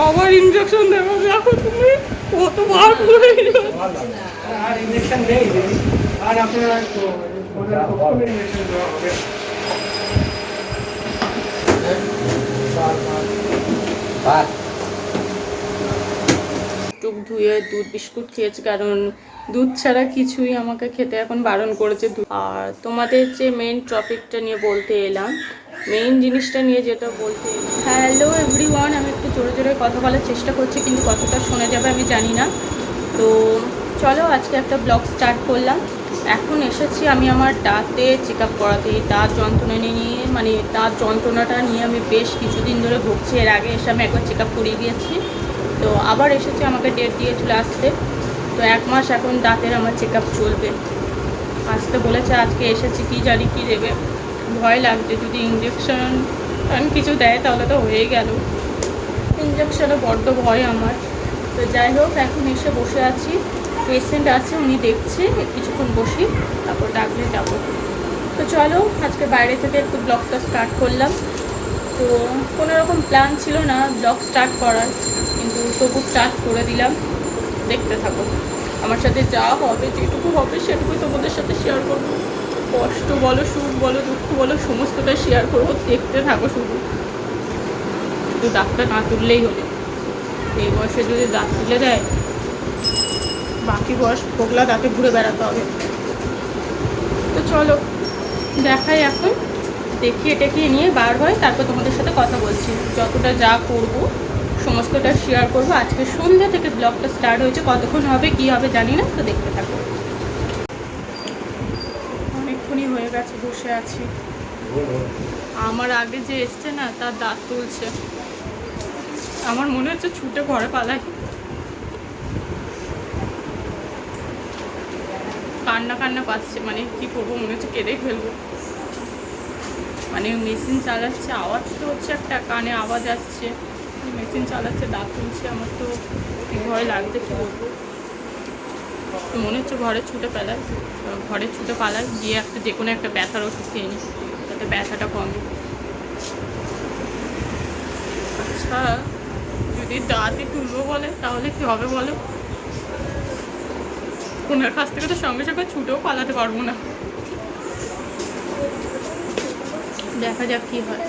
আবার ইঞ্জেকশন দেবো এখন তুমি। কতবার করে আর ইঞ্জেকশন নেই আর আপনারা দেওয়া হবে। ধুয়ে দুধ বিস্কুট খেয়েছি কারণ দুধ ছাড়া কিছুই আমাকে খেতে এখন বারণ করেছে আর তোমাদের যে মেন টপিকটা নিয়ে বলতে এলাম মেইন জিনিসটা নিয়ে যেটা বলতে হ্যালো এভরিওয়ান আমি একটু জোরে জোরে কথা বলার চেষ্টা করছি, কিন্তু কতটা শোনা যাবে আমি জানি না। তো চলো আজকে একটা ব্লগ স্টার্ট করলাম। এখন এসেছি আমি আমার দাঁতে চেক আপ করাতে দাঁত যন্ত্রণা নিয়ে মানে দাঁত যন্ত্রণাটা নিয়ে আমি বেশ কিছুদিন ধরে ভুগছি। এর আগে এসে আমি একবার চেক আপ করিয়ে দিয়েছি। তো আবার এসেছি, আমাকে ডেট দিয়েছিল আসতে তো এক মাস এখন দাঁতের আমার চেক আপ চলবে। আসতে বলেছে, আজকে এসেছি, কি জানি কি দেবে। ভয় লাগছে, যদি ইঞ্জেকশন কিছু দেয় তাহলে তো হয়ে গেল। ইঞ্জেকশনে বড্ড ভয় আমার। তো যাই হোক, এখন এসে বসে আছি। পেশেন্ট আছে, উনি দেখছে, কিছুক্ষণ বসি, তারপর ডাকলে যাব। তো চলো, আজকে বাইরে থেকে একটু ব্লগটা স্টার্ট করলাম। তো কোনো রকম প্ল্যান ছিল না ব্লগ স্টার্ট করার। কিন্তু তবু স্টার্ট করে দিলাম। দেখতে থাকো। আমার সাথে যা হবে, যেটুকু হবে সেটুকু তোমাদের সাথে শেয়ার করব। কষ্ট বলো, সুখ বলো, দুঃখ বলো, সমস্তটা শেয়ার করব, দেখতে থাকো শুধু। শুধু দাঁতটা না তুললেই হলো। এই বয়সে যদি দাঁত তুলে দেয়, বাকি বয়স ফোকলা দাঁতে ঘুরে বেড়াতে হবে। তো চলো, দেখাই এখন। দেখিয়ে টেকিয়ে নিয়ে বার হয়, তারপর তোমাদের সাথে কথা বলছি। যতটা যা করব, সমস্তটা শেয়ার করব। আজকে সন্ধ্যা থেকে ব্লগটা স্টার্ট হয়েছে, কতক্ষণ হবে, কি হবে জানি না, তো দেখতে থাকো। গেছে বসে আছি। আমার আগে যে এসছে না, তার দাঁত তুলছে। আমার মনে হচ্ছে ছুটে ঘরে পালাই। কান্না কান্না পাচ্ছে মানে কি করব, মনে হচ্ছে কেঁদেই ফেলব। মানে মেশিন চালাচ্ছে, আওয়াজ তো হচ্ছে একটা, কানে আওয়াজ আসছে। মেশিন চালাচ্ছে, দাঁত তুলছে, আমার তো ভয় লাগছে, কি বলব। মনে হচ্ছে ঘরে ছুটে পেলায় ঘরে ছুটে পালাই গিয়ে একটা যে কোনো একটা ব্যথার ওষুধ খেয়ে নিই, যাতে ব্যথাটা কমে। আচ্ছা যদি দাঁতই তুলবো বলে, তাহলে কি হবে বলো? ওনার কাছ থেকে তো সঙ্গে সঙ্গে ছুটেও পালাতে পারব না। দেখা যাক কি হয়।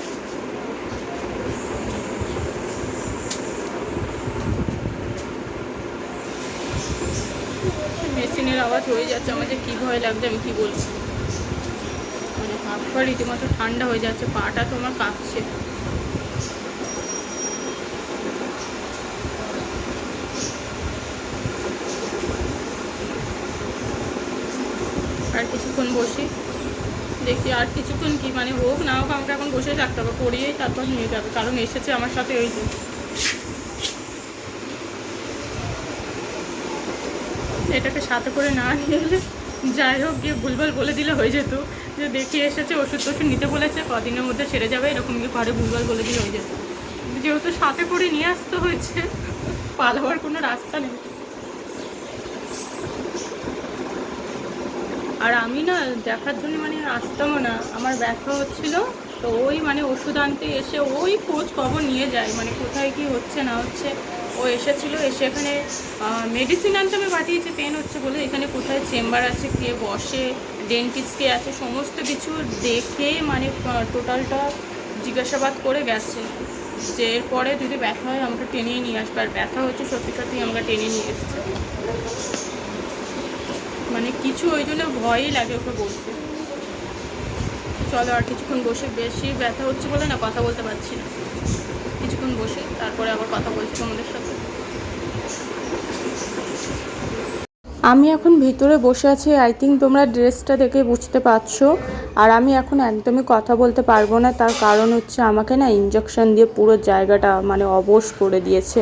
মেশিনের আওয়াজ হয়ে যাচ্ছে, আমার যে কী ভয় লাগছে, আমি কী বলছি মানে হাত পা রীতিমতো ঠান্ডা হয়ে যাচ্ছে, পাটা তো আমার কাঁপছে। আর কিছুক্ষণ বসি, দেখি আর কিছুক্ষণ কি মানে হোক না হোক আমাকে এখন বসে থাকতে হবে, পড়িয়েই তারপর নিয়ে যাবে, কারণ এসেছে আমার সাথে ওই যে। এটাকে সাথে করে না নিয়ে যাই হোক, গিয়ে ভুলভাল বলে দিলে হয়ে যেত। যে দেখি এসেছে, ওষুধ টষুধ নিতে বলেছে, কদিনের মধ্যে সেরে যাবে, এরকম গিয়ে ঘরে ভুলভাল বলে দিলে হয়ে যেত। যেহেতু সাথে করে নিয়ে আসতে হয়েছে, পালাবার কোনো রাস্তা নেই। আর আমি না দেখার জন্য মানে আসতামও না, আমার ব্যথা হচ্ছিল, তো ওই মানে ওষুধ আনতে এসে ওই খোঁজ খবর নিয়ে যায় মানে কোথায় কি হচ্ছে, না হচ্ছে। ও এসেছিল, এসে এখানে মেডিসিন আনতে আমি পাঠিয়েছি পেন হচ্ছে বলে। এখানে কোথায় চেম্বার আছে, কে বসে ডেন্টিস্ট কে আছে, সমস্ত কিছু দেখে মানে টোটালটা জিজ্ঞাসাবাদ করে গেছে। যে এরপরে যদি ব্যথা হয়, আমাকে টেনে নিয়ে আসবে। আর ব্যথা হচ্ছে, সত্যি সত্যি আমাকে টেনে নিয়ে এসছে। মানে কিছু ওই জন্য ভয়ই লাগে ওকে বলতে। চলো আর কিছুক্ষণ বসে, বেশি ব্যথা হচ্ছে বলে না, কথা বলতে পারছি না। কিছুক্ষণ বসে, তারপরে আবার কথা বলছি তোমাদের সাথে। আমি এখন ভিতরে বসে আছি আই থিঙ্ক তোমরা ড্রেসটা দেখে বুঝতে পারছ। আর আমি এখন একদমই কথা বলতে পারব না, তার কারণ হচ্ছে আমাকে না ইঞ্জেকশন দিয়ে পুরো জায়গাটা মানে অবশ করে দিয়েছে।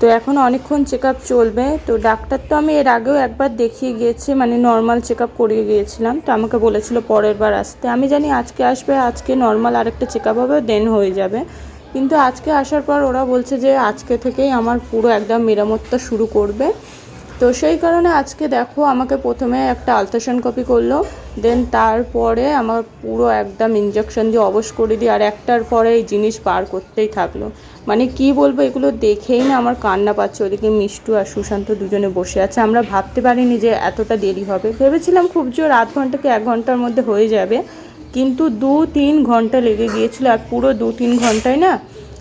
তো এখন অনেকক্ষণ চেক চলবে, তো ডাক্তার তো আমি এর আগেও একবার দেখিয়ে গিয়েছি মানে নর্মাল চেক করিয়ে গিয়েছিলাম। তো আমাকে বলেছিল পরের বার আসতে। আমি জানি আজকে আসবে, আজকে নর্মাল আরেকটা চেক হবে দেন হয়ে যাবে। কিন্তু আজকে আসার পর ওরা বলছে যে আজকে থেকেই আমার পুরো একদম মেরামতটা শুরু করবে। তো সেই কারণে আজকে দেখো আমাকে প্রথমে একটা আলট্রাসাউন্ড কপি করল দেন তারপরে আমার পুরো একদম ইঞ্জেকশন দিয়ে অবশ করে দিয়ে আর একটার পরে এই জিনিস বার করতেই থাকল। মানে কি বলব, এগুলো দেখেই না আমার কান্না পাচ্ছে, ওদিকে মিষ্টু আর সুশান্ত দুজনে বসে আছে। আমরা ভাবতে পারিনি যে এতটা দেরি হবে। ভেবেছিলাম খুব জোর আধ ঘণ্টা কি এক ঘণ্টার মধ্যে হয়ে যাবে। কিন্তু দু তিন ঘণ্টা লেগে গিয়েছিল আর পুরো দু তিন ঘন্টায় না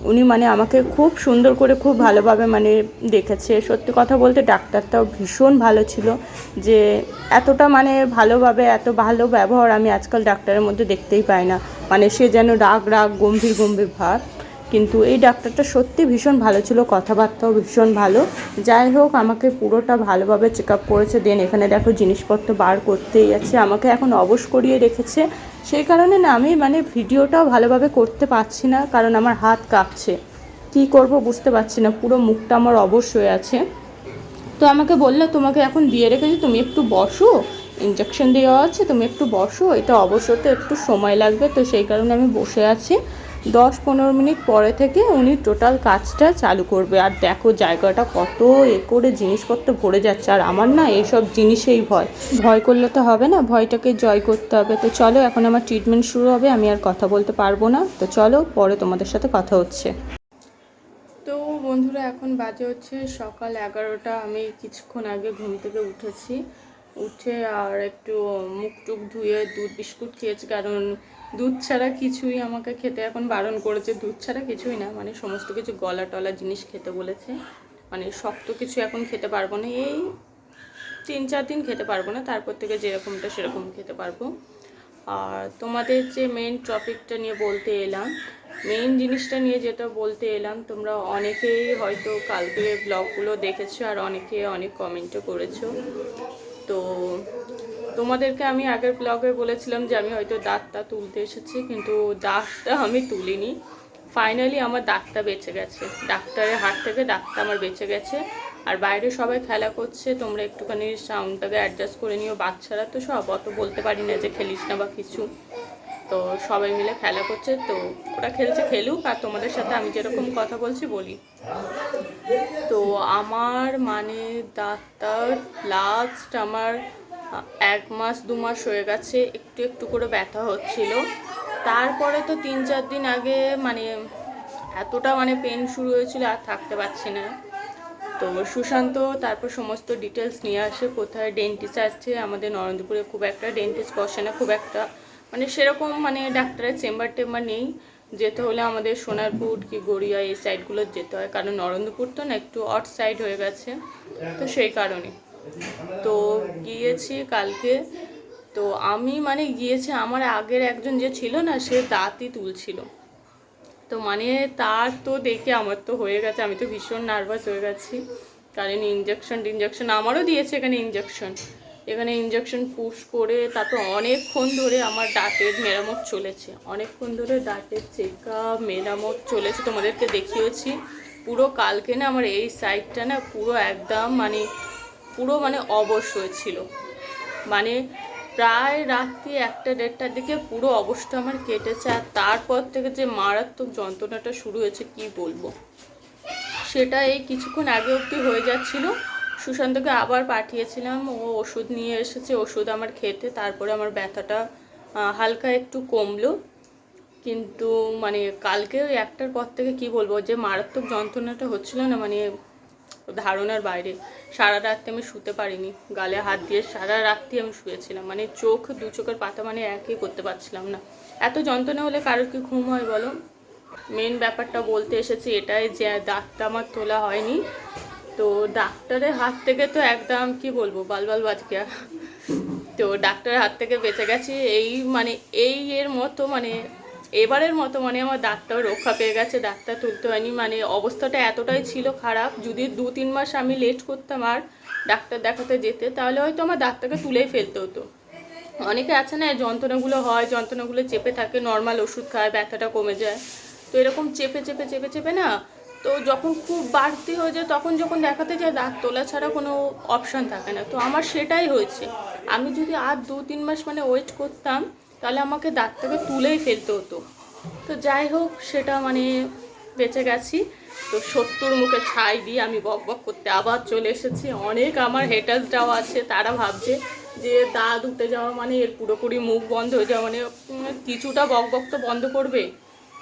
উনি মানে আমাকে খুব সুন্দর করে খুব ভালোভাবে মানে দেখেছে। সত্যি কথা বলতে ডাক্তারটাও ভীষণ ভালো ছিল যে এতটা মানে ভালোভাবে, এত ভালো ব্যবহার আমি আজকাল ডাক্তারের মধ্যে দেখতেই পাই না। মানে সে যেন রাগ রাগ, গম্ভীর গম্ভীর ভাব। কিন্তু এই ডাক্তারটা সত্যি ভীষণ ভালো ছিল, কথাবার্তাও ভীষণ ভালো। যাই হোক, আমাকে পুরোটা ভালোভাবে চেক আপ করেছে। দেন এখানে দেখো জিনিসপত্র বার করতেই আছে, আমাকে এখন অবশ করিয়ে রেখেছে। সেই কারণে না, আমি মানে ভিডিওটাও ভালোভাবে করতে পারছি না, কারণ আমার হাত কাঁপছে। কী করব বুঝতে পারছি না, পুরো মুখটা আমার অবশ হয়ে আছে। তো আমাকে বলল, তোমাকে এখন দিয়ে রেখেছি, তুমি একটু বসো। ইঞ্জেকশন দেওয়া আছে, তুমি একটু বসো, এটা অবশ্যই একটু সময় লাগবে। তো সেই কারণে আমি বসে আছি। দশ পনেরো মিনিট পরে থেকে উনি টোটাল কাজটা চালু করবে। আর দেখো জায়গাটা কত এ করে জিনিসপত্র ভরে যাচ্ছে। আর আমার না এইসব জিনিসেই ভয়। ভয় করলে তো হবে না, ভয়টাকে জয় করতে হবে। তো চলো এখন আমার ট্রিটমেন্ট শুরু হবে, আমি আর কথা বলতে পারব না। তো চলো পরে তোমাদের সাথে কথা হচ্ছে। তো বন্ধুরা, এখন বাজে হচ্ছে সকাল এগারোটা। আমি কিছুক্ষণ আগে ঘুম থেকে উঠেছি। উঠে আর একটু মুখ টুক ধুয়ে দুধ বিস্কুট খেয়েছি, কারণ দুধ ছাড়া কিছুই আমাকে খেতে এখন বারণ করেছে। দুধ ছাড়া কিছুই না মানে সমস্ত কিছু গলা টলা জিনিস খেতে বলেছে। মানে শক্ত কিছু এখন খেতে পারব না, এই তিন চার দিন খেতে পারব না, তারপর থেকে যেরকমটা সেরকম খেতে পারব। আর তোমাদের যে মেইন টপিকটা নিয়ে বলতে এলাম মেইন জিনিসটা নিয়ে যেটা বলতে এলাম, তোমরা অনেকেই হয়তো কালকে ব্লগগুলো দেখেছ আর অনেকে অনেক কমেন্টও করেছ। তো তোমাদেরকে আমি আগের ব্লগে বলেছিলাম যে আমি হয়তো দাঁতটা তুলতে এসেছি, কিন্তু দাঁতটা আমি তুলিনি। ফাইনালি আমার দাঁতটা বেঁচে গেছে। ডাক্তারের হাত থেকে দাঁতটা আমার বেঁচে গেছে। আর বাইরে সবাই খেলা করছে, তোমরা একটুখানি সাউন্ডটাকে অ্যাডজাস্ট করে নিও। বাচ্চারা তো সব, অত বলতে পারি না যে খেলিস না বা কিছু। তো সবাই মিলে খেলা করছে, তো ওরা খেলছে, খেলুক, আর তোমাদের সাথে আমি যেরকম কথা বলছি বলি। তো আমার মানে দাঁতটার লাস্ট আমার এক মাস, দু মাস হয়ে গেছে, একটু একটু করে ব্যথা হচ্ছিল। তারপরে তো তিন চার দিন আগে মানে এতটা মানে পেন শুরু হয়েছিল, আর থাকতে পারছি না। তো সুশান্ত তারপর সমস্ত ডিটেলস নিয়ে আসে, কোথায় ডেন্টিস্ট আসছে আমাদের নরেন্দ্রপুরে খুব একটা ডেন্টিস্ট বসে না, খুব একটা। মানে সেরকম মানে ডাক্তারের চেম্বার টেম্বার নেই। যেতে হলে আমাদের সোনারপুর কি গড়িয়া এই সাইডগুলো যেতে হয়। কারণ নরেন্দ্রপুর তো না একটু অট সাইড হয়ে গেছে। তো সেই কারণে। তো গিয়েছি কালকে। তো আমি মানে গিয়েছি, আমার আগের একজন যে ছিল না, সে দাঁতই তুলছিল। তো মানে তার তো দেখে আমার তো হয়ে গেছে। আমি তো ভীষণ নার্ভাস হয়ে গেছি। কারণ ইঞ্জেকশন টিনজেকশন আমারও দিয়েছে এখানে ইঞ্জেকশন এখানে ইঞ্জেকশন পুশ করে তারপর অনেকক্ষণ ধরে আমার দাঁতের মেরামত চলেছে। অনেকক্ষণ ধরে দাঁতের চেক মেরামত চলেছে। তোমাদেরকে দেখিয়েছি। পুরো কালকে না আমার এই সাইডটা না পুরো একদম মানে পুরো মানে অবশ হয়েছিল। মানে প্রায় রাত্রি একটা দেড়টার দিকে পুরো অবস্থা আমার কেটেছে আর তারপর থেকে যে মারাত্মক যন্ত্রণাটা শুরু হয়েছে, কি বলব? সেটা এই কিছুক্ষণ আগে অবধি হয়ে যাচ্ছিল। সুশান্তকে আবার পাঠিয়েছিলাম। ও ওষুধ নিয়ে এসেছে, ওষুধ আমার খেতে। তারপরে আমার ব্যথাটা হালকা একটু কমলো। কিন্তু মানে কালকে ওই একটার পর থেকে কি বলব, যে মারাত্মক যন্ত্রণাটা হচ্ছিল না মানে ধারণার বাইরে। সারা রাত্রি আমি শুতে পারিনি। গালে হাত দিয়ে সারা রাত্রি আমি শুয়েছিলাম। মানে চোখ, দু চোখের পাতা মানে একই করতে পারছিলাম না। এত যন্ত্রণা হলে কারোর কি ঘুম হয় বলো? মেন ব্যাপারটা বলতে এসেছি এটাই যে দাগটা আমার তোলা হয়নি। তো ডাক্তারের হাত থেকে তো একদম কি বলব বাল বালবাল বাজকিয়া তো ডাক্তারের হাত থেকে বেঁচে গেছি, এই মানে এই এর মতো মানে এবারের মতো মানে আমার দাঁতটাও রক্ষা পেয়ে গেছে ডাক্তার তুলতে হয়নি মানে অবস্থাটা এতটাই ছিল খারাপ, যদি দু তিন মাস আমি লেট করতাম আর ডাক্তার দেখাতে যেতে, তাহলে হয়তো আমার দাঁতটাকে তুলেই ফেলতে হতো। অনেকে আছে না, যন্ত্রণাগুলো হয়, যন্ত্রণাগুলো চেপে থাকে নর্মাল ওষুধ খায়, ব্যথাটা কমে যায়। তো এরকম চেপে চেপে চেপে চেপে না তো যখন খুব বাড়তি হয়ে যায়, তখন যখন দেখাতে যায়, দাঁত তোলা ছাড়া কোনো অপশান থাকে না। তো আমার সেটাই হয়েছে। আমি যদি আর দু, তিন মাস মানে ওয়েট করতাম, তাহলে আমাকে দাঁতটাকে তুলেই ফেলতে হতো। তো যাই হোক, সেটা মানে বেঁচে গেছি। তো সত্তর মুখে ছাই দিয়ে আমি বক বক করতে আবার চলে এসেছি। অনেক আমার হেটার্সরাও আছে, তারা ভাবছে যে দাঁত উঠে যাওয়া মানে এর পুরোপুরি মুখ বন্ধ হয়ে যাওয়া মানে কিছুটা বক বক তো বন্ধ করবে।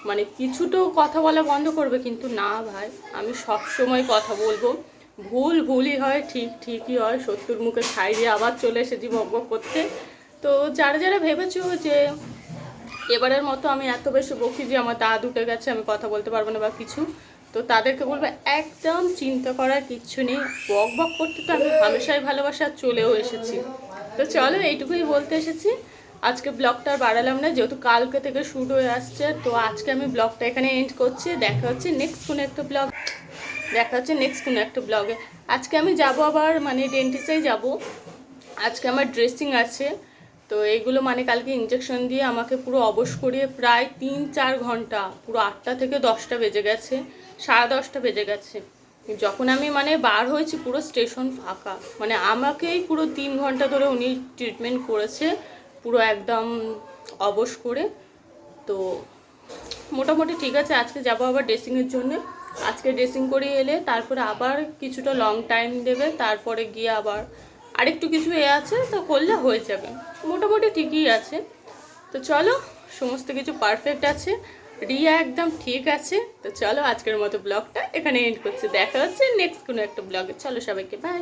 মানে কিছুটো কথা বলা বন্ধ করবে, কিন্তু না ভাই, আমি সব সময় কথা বলব। ভুল ভুলই হয়, ঠিক ঠিকই হয় শত্রুর মুখে ছাই দিয়ে আবার চলে এসেছি বক করতে। তো যারা যারা ভেবেছো যে এবারের মতো আমি এত বেশি বকি যে আমার দাঁত উঠে গেছে, আমি কথা বলতে পারব না বা কিছু, তো তাদেরকে বলব একদম চিন্তা করার কিচ্ছু নেই। বক বক করতে তো আমি হামেশাই ভালোবাসা চলেও এসেছি। তো চলো এইটুকুই বলতে এসেছি। আজকে ব্লগটা আর বাড়ালাম না, যেহেতু কালকে থেকে শুট হয়ে আসছে, তো আজকে আমি ব্লগটা এখানে এন্ড করছি। দেখা হচ্ছে নেক্সট কোনো একটা ব্লগ, দেখা হচ্ছে নেক্সট কোনো একটা ব্লগে। আজকে আমি যাব আবার মানে ডেন্টিসেই যাব। আজকে আমার ড্রেসিং আছে, তো এইগুলো মানে কালকে ইঞ্জেকশন দিয়ে আমাকে পুরো অবশ করিয়ে প্রায় তিন চার ঘণ্টা, পুরো আটটা থেকে দশটা বেজে গেছে, সাড়ে দশটা বেজে গেছে। যখন আমি মানে বার হয়েছি, পুরো স্টেশন ফাঁকা। মানে আমাকেই পুরো তিন ঘণ্টা ধরে উনি ট্রিটমেন্ট করেছে। পুরো একদম অবশ করে। তো মোটামুটি ঠিক আছে, আজকে যাব আবার ড্রেসিংয়ের জন্য। আজকে ড্রেসিং করে এলে তারপরে আবার কিছুটা লং টাইম দেবে, তারপরে গিয়ে আবার আরেকটু কিছু এ আছে, তো করলে হয়ে যাবে। মোটামুটি ঠিকই আছে। তো চলো, সমস্ত কিছু পারফেক্ট আছে। রিয়া একদম ঠিক আছে। তো চলো আজকের মতো ব্লগটা এখানে এন্ড করছি। দেখা হচ্ছে নেক্সট কোনো একটা ব্লগে চলো সবাইকে বাই